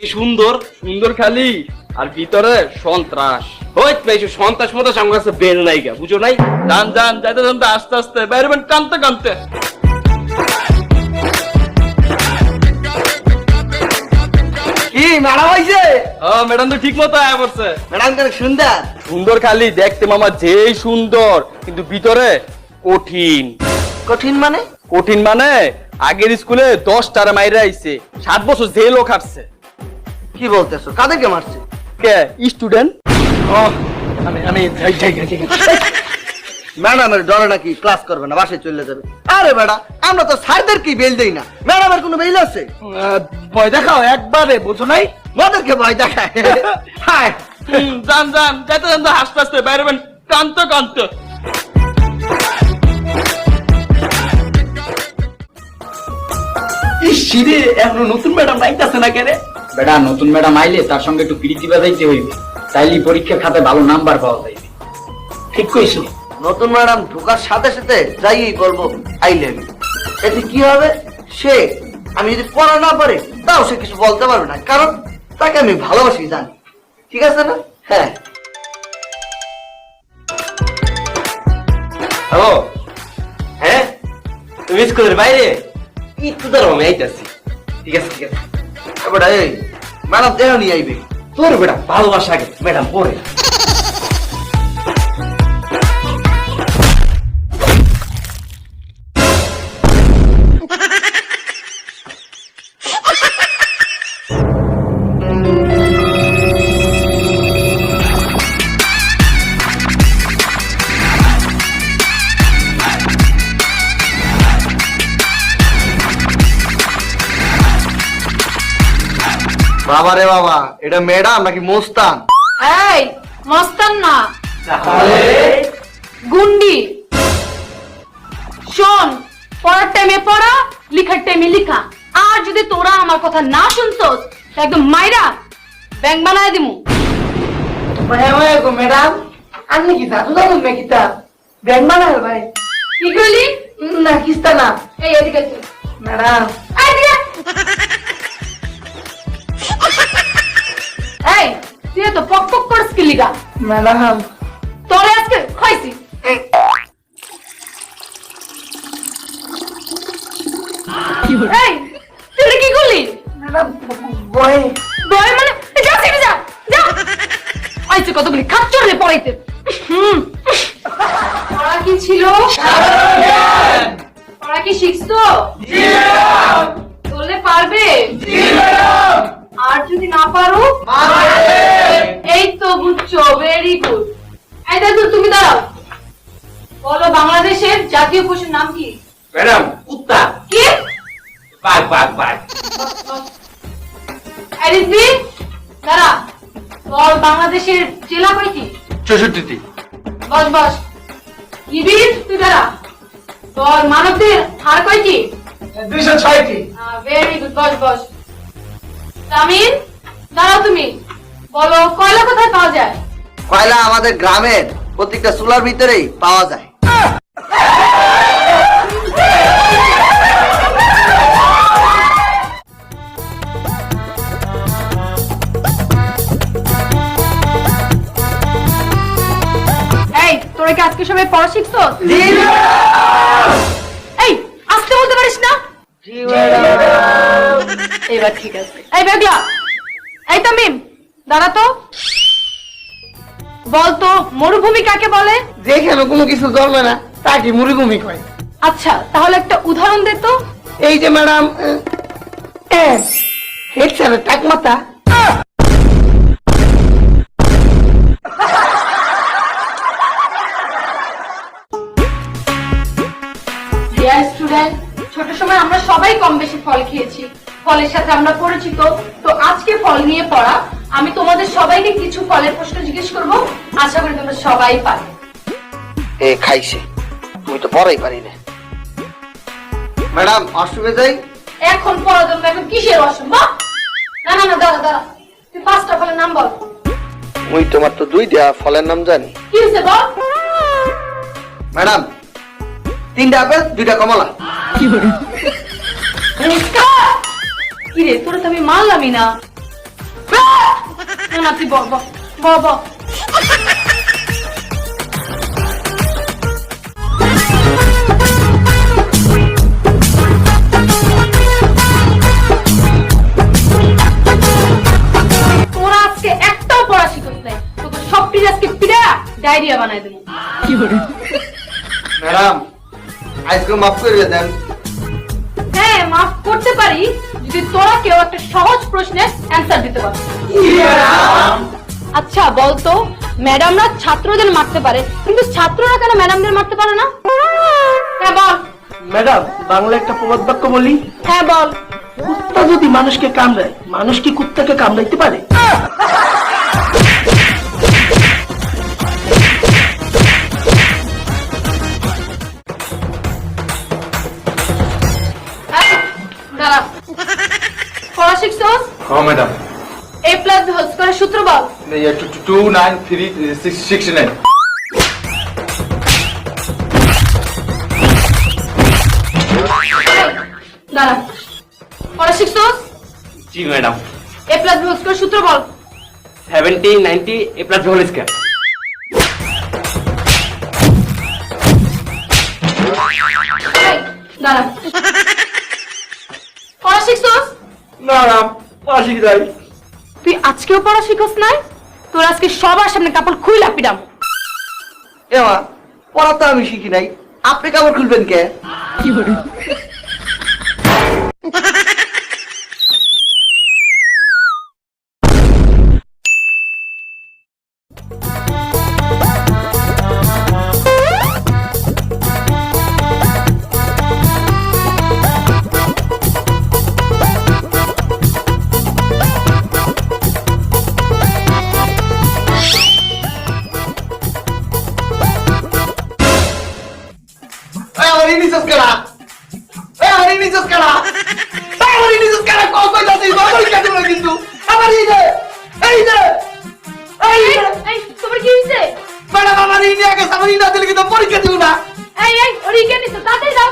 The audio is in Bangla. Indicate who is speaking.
Speaker 1: সুন্দর সুন্দর খালি। আর ভিতরে সন্ত্রাস। ওই সন্ত্রাস মতো বেল নাই গা বুঝো নাই? যান যান যাইতে যাতে আস্তে আস্তে বাইরবেন কানতে কানতে।
Speaker 2: কি ম্যাডাম
Speaker 1: ও ম্যাডাম তো ঠিক মতো আয়া পড়ছে।
Speaker 2: ম্যাডাম কেন সুন্দর?
Speaker 1: সুন্দর খালি দেখতে মামা যেই সুন্দর কিন্তু ভিতরে কঠিন।
Speaker 2: কঠিন মানে?
Speaker 1: কঠিন মানে আগের স্কুলে দশটার মাইরে আইছে সাত বছর জেলও খাটছে।
Speaker 2: কি বলতেছো? কাদেরকে মারছে?
Speaker 1: কে? স্টুডেন্ট?
Speaker 2: আমি আমি যাই যাই যাই। ম্যাডামের ডরে নাকি ক্লাস করবে না বাসায় চলে যাবে। আরে বেড়া আমরা তো স্যারদের কি বেল দেই না? ম্যাডামের কোনো বেল আছে?
Speaker 1: ভয় দেখাও একবারে বুঝো নাই?
Speaker 2: ওদেরকে ভয় দেখায়। হায়।
Speaker 1: যান যান যাইতে যাতে হাসতে হাসতে বাইরবেন কানতে কানতে
Speaker 2: ইসিরে এখনও নতুন ম্যাডাম আছে না কেন?
Speaker 3: বেটা নতুন ম্যাডাম আইলে তার সঙ্গে একটু প্রীতি বাজাইতে হইবে। তাইলে পরীক্ষা খাতে ভালো নাম্বার পাওয়া যাইবে।
Speaker 2: ঠিক কইছো? নতুন ম্যাডাম ঢোকার সাথে সাথে যাইই বলব আই লাভ এতে কি হবে? সে আমি যদি পড়া না পারে তাও সে কিছু বলতে পারবে না। কারণ তাকে আমি ভালোবাসি জানি। ঠিক আছে না? হ্যাঁ।
Speaker 1: হ্যালো? হ্যাঁ? তুমি স্কুলের বাইরে? একটু দাঁড়াও আমি আইতাছি। ঠিক আছে ঠিক আছে।
Speaker 2: এবার এই ম্যাডাম দেহ নিয়ে আইবে।
Speaker 1: তোর বেটা ভালোবাসা আগে ম্যাডাম পরে।
Speaker 2: বাবা রে বাবা এটা ম্যাডাম নাকি মোস্তান?
Speaker 4: এই মস্তান না। গুন্ডি। শোন পড়ার টাইমে পড়া লিখার টাইমে লিখা। আর যদি তোরা আমার কথা না শুনছস একদম মাইরা ব্যাংক বানায় দিমু।
Speaker 5: ম্যাডাম আপনি কি জাদু জানুন নাকি তা? ব্যাংক বানাল ভাই।
Speaker 4: কি কইলি?
Speaker 5: না কিস্তা না।
Speaker 4: এই এদিকে
Speaker 5: ম্যাডাম।
Speaker 4: এই এই তুই তো পক পক করস কি লিগা?
Speaker 5: ম্যাডাম।
Speaker 4: তোরে আজকে খাইছি। এই। তুই কি করলি?
Speaker 5: ম্যাডাম বয়ে।
Speaker 4: দয় মানে? যা সেটা যা যা। আইছে কতগুলি খাচ্চরে পড়াইতে। হুম। পড়া কি ছিল? পড়া কি শিখছো? বললে পারবে? আর যদি না পারো? এই তো বুঝছ ভেরি গুড এই দাদু তুমি দাঁড়াও। বলো বাংলাদেশের জাতীয় পশুর নাম কি?
Speaker 1: ম্যাডাম কুত্তা।
Speaker 4: কি?
Speaker 1: বাঘ বাঘ বাঘ।
Speaker 4: দাঁড়া। বল বাংলাদেশের জেলা কয়টি
Speaker 1: চৌষট্টিটি।
Speaker 4: বস বস। ইবির তুই দাঁড়া। বল মানবদের হার কয়টি
Speaker 5: দুইশো ছয়টি।
Speaker 4: ভেরি গুড বস বস। তামিন দাঁড়াও তুমি। বলো কয়লা কোথায় পাওয়া যায়?
Speaker 2: কয়লা আমাদের গ্রামের প্রত্যেকটা চুলার ভিতরেই পাওয়া যায়।
Speaker 4: এই তোরা কি আজকে সবাই পড়া শিখছো? এই আসতে বলতে পারিস না? এবার ঠিক আছে। এই বেগলা এই তামিম দাঁড়া তো। বল তো মরুভূমি কাকে বলে?
Speaker 5: যেখানে কোনো কিছু জন্মে না তাকে মুড়িগুমি কয়।
Speaker 4: আচ্ছা তাহলে একটা উদাহরণ দে তো।
Speaker 5: এই যে ম্যাডাম হেড স্যারের টাক মাথা
Speaker 4: ছোট সময় আমরা সবাই কম বেশি ফল খেয়েছি। ফলের সাথে আমরা পরিচিত। তো আজকে ফল নিয়ে পড়া আমি তোমাদের সবাইকে কিছু ফলের প্রশ্ন জিজ্ঞেস করব। আশা করি তোমরা সবাই পারবে।
Speaker 2: এ খাইছে। তুমি তো পড়াই পারি না। ম্যাডাম অষ্টমে যাই
Speaker 4: এখন পড়া জন্য এখন কিসের অসম্ভব না না না দাঁড়া দাঁড়া। তুই পাঁচটা ফলের নাম বল।
Speaker 2: মুই তোমার তো দুই দেয়া ফলের নাম জানি।
Speaker 4: কি হয়েছে বল?
Speaker 2: ম্যাডাম তিনটা আপেল দুইটা কমলা।
Speaker 4: কি রে তোরা তো আমি মানলামই না। তুই বল বল ডায়রিয়া বানাই দেবো।
Speaker 2: ম্যাডাম আজকে মাফ করে দেন।
Speaker 4: হ্যাঁ মাফ করতে পারি যদি তোরা কেউ একটা সহজ প্রশ্নের অ্যান্সার দিতে পারো আচ্ছা বলতো ম্যাডামরা ছাত্রদের মারতে পারে কিন্তু ছাত্ররা কেন ম্যাডামদের মারতে পারে না? হ্যাঁ বল।
Speaker 5: ম্যাডাম বাংলা একটা প্রবাদ বাক্য বলি।
Speaker 4: হ্যাঁ বল।
Speaker 5: কুত্তা যদি মানুষকে কামড়ায় মানুষ কি কুত্তাকে কামড়াইতে পারে?
Speaker 4: পড়া শিখছস
Speaker 6: হ্যাঁ madam
Speaker 4: A plus B whole স্কয়ারের সূত্র বল
Speaker 6: two nine three six six nine
Speaker 4: এই, দাঁড়া পড়া শিখছস
Speaker 1: জি madam
Speaker 4: A plus B whole স্কয়ারের সূত্র বল
Speaker 1: seventy ninety A plus whole square
Speaker 4: দাঁড়া পড়া শিখছস
Speaker 1: না না পড়া শিখি যাই
Speaker 4: তুই আজকেও পড়া শিখস নাই? তোর আজকে সবার সামনে কাপড় খুইলা পিডাম
Speaker 2: এমা পড়া তো আমি শিখি নাই। আপনি কাপড় খুলবেন কে? এই কেডা এই আমার ইনিসেস কেডা কল কই যাচ্ছিস বাবা কাটে না কিন্তু আমার এই যে এই দে এই
Speaker 4: তোমার কি হইছে?
Speaker 2: ম্যাডাম আমার ইনি আগে আমার ইনা দিলে কিন্তু পরীক্ষা দিব না।
Speaker 4: এই এই ওরি কেন তো তাতে দাও